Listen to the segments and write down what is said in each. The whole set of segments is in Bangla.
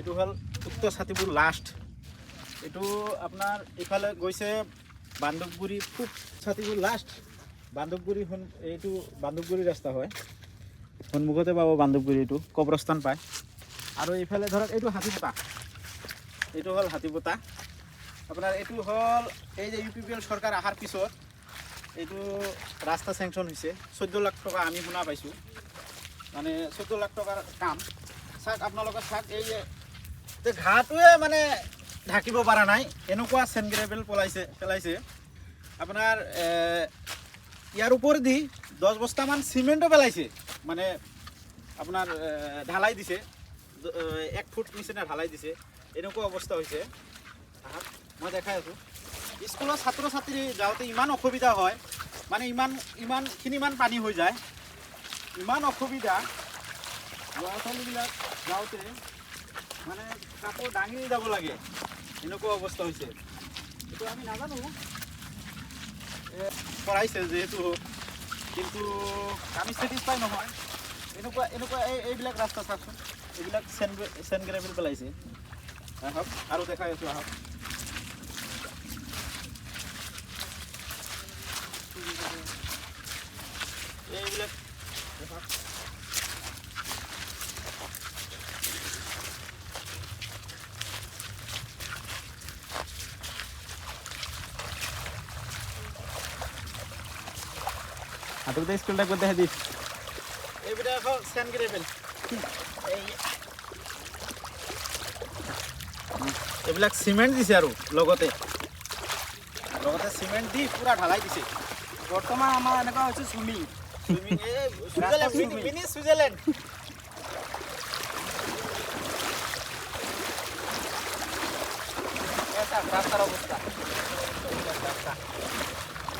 এইটো হ'ল উত্তৰ ছাতিপুৰ লাষ্ট এইটো আপোনাৰ ইফালে গৈছে বান্ধৱগুৰি পূব ছাতিপুৰ লাষ্ট বান্ধৱগুৰি সোন এইটো বান্ধৱগুৰি ৰাস্তা হয়। সন্মুখতে পাব বান্ধৱগুৰি এইটো কবৰস্থান পায়। আৰু এইফালে ধৰক, এইটো হাতীপোতা। এইটো হ'ল হাতীপোতা। আপোনাৰ এইটো হ'ল এই যে ইউ পি পি এল চৰকাৰ অহাৰ পিছত এইটো ৰাস্তা চেংচন হৈছে। চৈধ্য লাখ টকা আমি শুনা পাইছোঁ। মানে চৈধ্য লাখ টকাৰ কাম। চাওক, আপোনালোকে চাওক, এই ঘাঁহটোৱে মানে ঢাকিব পৰা নাই। এনেকুৱা চেনগ্ৰেভেল পেলাইছে পেলাইছে। আপোনাৰ এ, ইয়াৰ ওপৰেদি দহ বস্তামান চিমেণ্টো পেলাইছে। মানে আপোনাৰ ঢালাই দিছে। এক ফুট নিচিনা ঢালাই দিছে। এনেকুৱা অৱস্থা হৈছে। মই দেখাই আছোঁ। স্কুলৰ ছাত্ৰ ছাত্ৰী যাওঁতে ইমান অসুবিধা হয়। মানে ইমান ইমানখিনিমান পানী হৈ যায়। ইমান অসুবিধা। ল'ৰা ছোৱালীবিলাক যাওঁতে মানে কাপোৰ দাঙি যাব লাগে। এনেকুৱা অৱস্থা হৈছে। এইটো আমি নাজানো। কৰাইছে যিহেতু, কিন্তু আমি ছেটিছফাই নহয়। এনেকুৱা এনেকুৱা এই, এইবিলাক ৰাস্তা চাওকচোন। এইবিলাক চেন চেন গ্ৰেভেল পেলাইছে। আহক, আৰু দেখাই আছোঁ, আহক। এইবিলাক দেখাওক হাততে স্কুলটা করে দেখা দিস। এইবিলাক আকৌ চেন গ্ৰেভেল এই। এইবিলাক চিমেণ্ট দিছে আৰু লগতে। লগতে চিমেণ্ট দি পূৰা ঢালাই দিছে। বৰ্তমান আমাৰ এনেকুৱা হৈছে চুইমিং চুইমিং এই ছুইজাৰলেণ্ড এটা ৰাস্তাৰ অৱস্থা।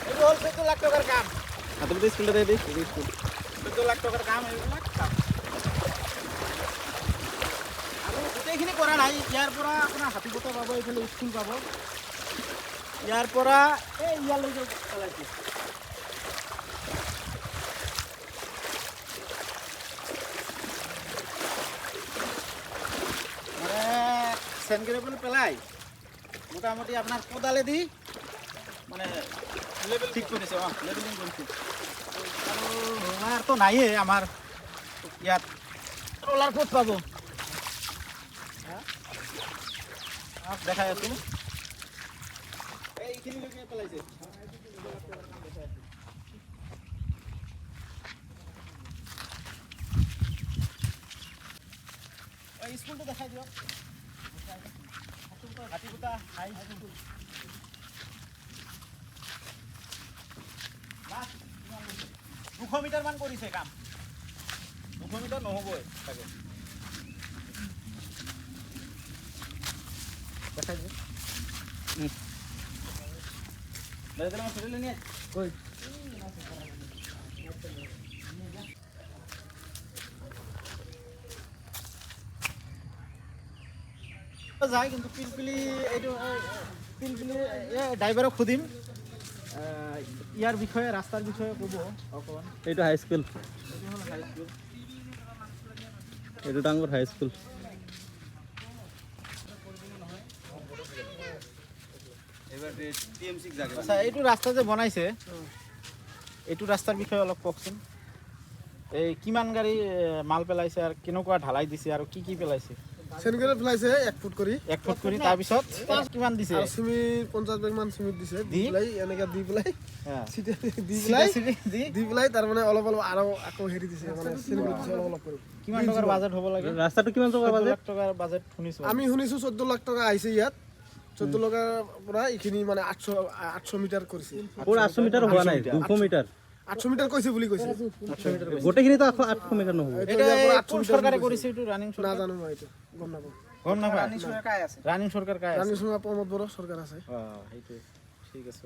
এইটো হ'ল চৈধ্য লাখ টকাৰ কাম। হাততে স্কুলটা দিয়ে দিস। স্কুল। চৈধ্য লাখ টকাৰ কাম গোটেইখিনি কৰা নাই। ইয়াৰ পৰা আপোনাৰ হাতীপতা পাব এইফালে স্কুল পাব। ইয়াৰ পৰা এই ইয়ালৈকে পেলাইছে মানে চেনগ্ৰেবল পেলাই। মোটামুটি আপোনাৰ কোদালেদি মানে লেভেল ঠিক কৰিছে অঁ লেভেলিং কৰিছে আৰু ৰ'লাৰটো নায়েই আমাৰ ইয়াত। ৰ'লাৰ ক'ত পাব? দেখাই আছোঁ এইখিনিলৈকে পেলাইছে? স্কুলটো দেখাই দিয়ক। হাতীপুতা হাই স্কুল লাষ্ট কিমান গৈছে? দুশ মিটাৰ মান কৰিছে কাম। দুশ মিটাৰ নহ'বই চাগে যায় কিন্তু পিলপিলি এইটো এই, পিলপিলি ড্ৰাইভাৰক সুধিম। ইয়াৰ বিষয়ে ৰাস্তাৰ বিষয়ে ক'ব অকণমান। এইটো হাই স্কুল এইটো হ'ল হাই স্কুল আচ্ছা এইটো ৰাস্তা যে বনাইছে এইটো ৰাস্তাৰ বিষয়ে অলপ কওকচোন। এই কিমান গাড়ী মাল পেলাইছে আৰু কেনেকুৱা ঢালাই দিছে আৰু কি কি পেলাইছে? চেনগেৰে পেলাইছে এক ফুট কৰি এক ফুট কৰি তাৰপিছত কিমান দিছে? আৰু চিমেণ্ট বেগ মান চিমেণ্ট দিছে। দি দি? পেলাই এনেকে দি পেলাই হা। দি পেলাই চিধি দি? দি পেলাই তাৰমানে অলপ অলপ আৰু আকৌ হেৰি দিছে মানে চিমেণ্ট দিছে অলপ অলপ কৰি। কিমান টকাৰ বাজেট হ'ব লাগে? ৰাস্তাটো কিমান টকাৰ বাজেট? লাখ টকাৰ বাজেট শুনিছোঁ। আমি শুনিছো চৈধ্য লাখ টকা আহিছে ইয়াত। চৈধ্য লাখৰ পৰা এইখিনি মানে আঠশ আঠশ মিটাৰ কৰিছে। আঠশ মিটাৰ হোৱা নাই দুশ মিটাৰ? আঠশ মিটাৰ কৈছে বুলি কৈছে গোটেইখিনিতো আঠশ আঠশ মিটাৰ নহ'ব। এইটো এটা ইয়াৰ পৰা আঠশ কোন বুলি কৈছে। কৰিছে এইটো? ৰানিং চৰকাৰ? নাজানো মই এইটো গম না গম নাপায় ৰাণী চৰকাৰে আছে? ৰানিং চৰকাৰ কাই আছে? রানিং চৰকাৰ প্রমোদ বড় সরকার আছে। হ্যাঁ সেইটোৱে। ঠিক আছে।